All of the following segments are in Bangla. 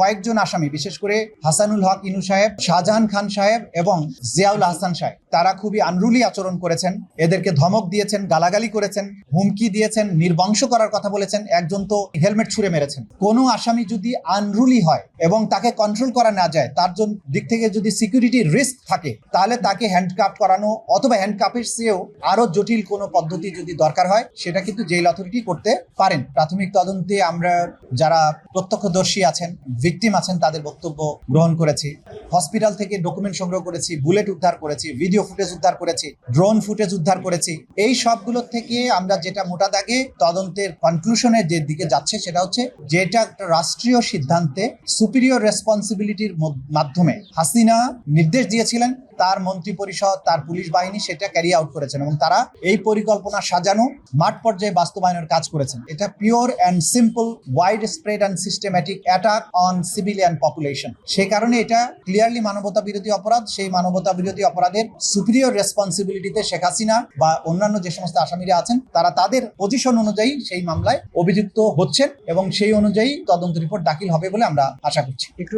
কয়েকজন আসামি, বিশেষ করে হাসানুল হক ইনু সাহেব, শাহজাহান খান সাহেব এবং জিয়াউল হাসান সাহেব, তারা খুবই আনরুলি আচরণ করেছেন, এদেরকে ধমক দিয়েছেন, গালাগালি করেছেন, হুমকি দিয়েছেন, নির্বংশ করার কথা বলেছেন, একজন তো হেলমেট ছুঁড়ে মেরেছেন। কোনো আসামি যদি আনরুলি হয় এবং তাকে কন্ট্রোল করা না যায়, তার জন্য দিক থেকে যদি সিকিউরিটি রিস্ক থাকে, তাহলে তাকে হ্যান্ডকাপ করানো অথবা হ্যান্ডকাপের চেয়েও আরও জটিল কোনো পদ্ধতি যদি দরকার হয়, সেটা কিন্তু জেল অথরিটি করতে পারেন। প্রাথমিক তদন্তে আমরা যারা প্রত্যক্ষদর্শী আছেন ভিকটিম আছেন তাদের বক্তব্য গ্রহণ করেছি। হসপিটাল থেকে ডকুমেন্ট সংগ্রহ করেছি বুলেট উদ্ধার করেছি ভিডিও ফুটেজ উদ্ধার করেছি ড্রোন ফুটেজ উদ্ধার করেছি। এই সবগুলো থেকে আমরা যেটা মোটা দাগে তদন্তের কনক্লুশনের যে দিকে যাচ্ছে সেটা হচ্ছে যেটা একটা রাষ্ট্রীয় সিদ্ধান্তে সুপিরিয়র রেসপন্সিবিলিটির মাধ্যমে হাসিনা নির্দেশ দিয়েছিলেন তার মন্ত্রী পরিষদ তার পুলিশ বাহিনী সেটা ক্যারি আউট করেছেন এবং তারা এই পরিকল্পনা সাজানো মাঠ পর্যায়ে বাস্তবায়নের কাজ করেছেন। এটা pure and simple wide spread and systematic attack on civilian population সেই কারণে এটা ক্লিয়ারলি মানবতা বিরোধী অপরাধ সেই মানবতা বিরোধী অপরাধের সুপিরিয়র রেসপন্সিবিলিটিতে শেখ হাসিনা বা অন্যান্য যে সমস্ত আসামিরা আছেন তারা তাদের পজিশন অনুযায়ী সেই মামলায় অভিযুক্ত হচ্ছেন এবং সেই অনুযায়ী তদন্ত রিপোর্ট দাখিল হবে বলে আমরা আশা করছি। একটু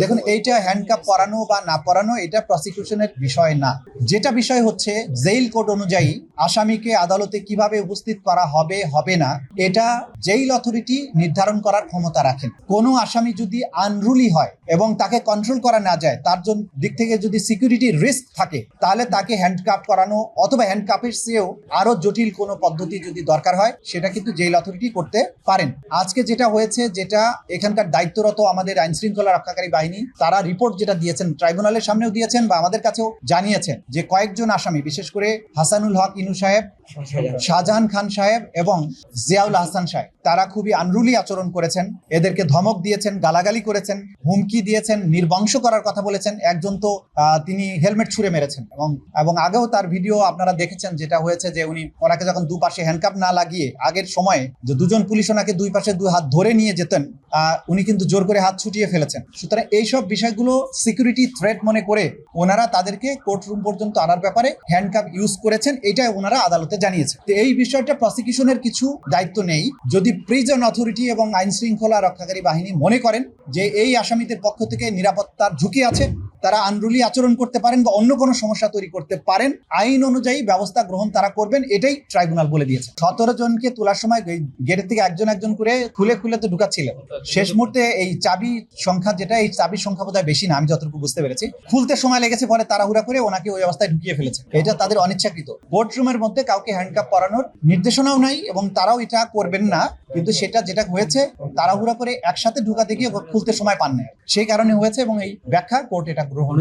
দেখুন এইটা এইটা হ্যান্ডকাপ পরানো বা না পরানো এটা প্রসিকিউশনের বিষয় না। যেটা বিষয় হচ্ছে জেইল কোড অনুযায়ী আসামিকে আদালতে কীভাবে উপস্থিত করা হবে হবে না, এটা জেইল অথরিটি নির্ধারণ করার ক্ষমতা রাখেন। কোনো আসামি যদি আনরুলি হয় এবং তাকে কন্ট্রোল করা না যায়, তার জন্য দিক থেকে যদি সিকিউরিটি রিস্ক থাকে, তাহলে তাকে হ্যান্ডকাপ করানো অথবা হ্যান্ডকাপের চেয়েও আরও জটিল কোনো পদ্ধতি যদি দরকার হয়, সেটা কিন্তু জেইল অথরিটি করতে পারেন। আজকে যেটা হয়েছে, যেটা এখানকার দায়িত্বরত আমাদের আইন শৃঙ্খলা রক্ষাকারী বাহিনী, তারা রিপোর্ট যেটা দিয়েছেন ট্রাইব্যুনালের সামনেও দিয়েছেন বা আমাদের কাছেও জানিয়েছেন যে কয়েকজন আসামি, বিশেষ করে হাসানুল হক ইনু সাহেব, শাহজাহান খান সাহেব এবং জিয়াউল হাসান সাহেব। তারা খুবই আনরুলি আচরণ করেছেন, এদেরকে ধমক দিয়েছেন, গালাগালি করেছেন, হুমকি দিয়েছেন, নির্বংশ করার কথা বলেছেন। একজন তো তিনি হেলমেট ছুঁড়ে মেরেছেন এবং এবং আগেও তার ভিডিও আপনারা দেখেছেন, যেটা হয়েছে যে উনি ওনাকে যখন দুপাশে হ্যান্ডকাপ না লাগিয়ে আগের সময়ে যে দুজন পুলিশ ওনাকে দুই পাশে দুই হাত ধরে নিয়ে যেতেন উনি কিন্তু জোর করে হাত ছুটিয়ে ফেলেছেন। সুতরাং এইসব বিষয়গুলো সিকিউরিটি থ্রেট মনে করে ওনারা তাদেরকে কোর্ট রুম পর্যন্ত আনার ব্যাপারে হ্যান্ডকাপ ইউজ করেছেন এটা ওনারা আদালতে জানিয়েছে। তো এই বিষয়টা প্রসিকিউশনের কিছু দায়িত্ব নেই। যদি প্রিজন অথরিটি এবং আইন শৃঙ্খলা রক্ষাকারী বাহিনী মনে করেন যে এই আসামিদের পক্ষ থেকে নিরাপত্তার ঝুঁকি আছে তারা আনরুলি আচরণ করতে পারেন বা অন্য কোনো সমস্যা তৈরি করতে পারেন, আইন অনুযায়ী ব্যবস্থা গ্রহণ তারা করবেন, এটাই ট্রাইব্যুনাল বলে দিয়েছে। সতেরো জনকে তোলার সময় গেটের থেকে একজন একজন করে খুলে খুলে তো ঢুকাচ্ছিলেন। শেষ মুহূর্তে এই চাবি সংখ্যা যেটা, এই চাবির সংখ্যা বোধহয় বেশি না, আমি যতটুকু বুঝতে পেরেছি। খুলতে সময় লেগেছে, পরে তাড়াহুড়া করে ওনাকে ওই অবস্থায় ঢুকিয়ে ফেলেছে। এটা তাদের অনিচ্ছাকৃত। কোর্ট রুমের মধ্যে কাউকে হ্যান্ডকাপ পরানোর নির্দেশনাও নাই এবং তারাও এটা করবেন না, কিন্তু সেটা যেটা হয়েছে, তাড়াহুড়া করে একসাথে ঢুকাতে গিয়ে খুলতে সময় পান না সেই কারণে হয়েছে এবং এই ব্যাখ্যা কোর্ট এটা গ্রহণ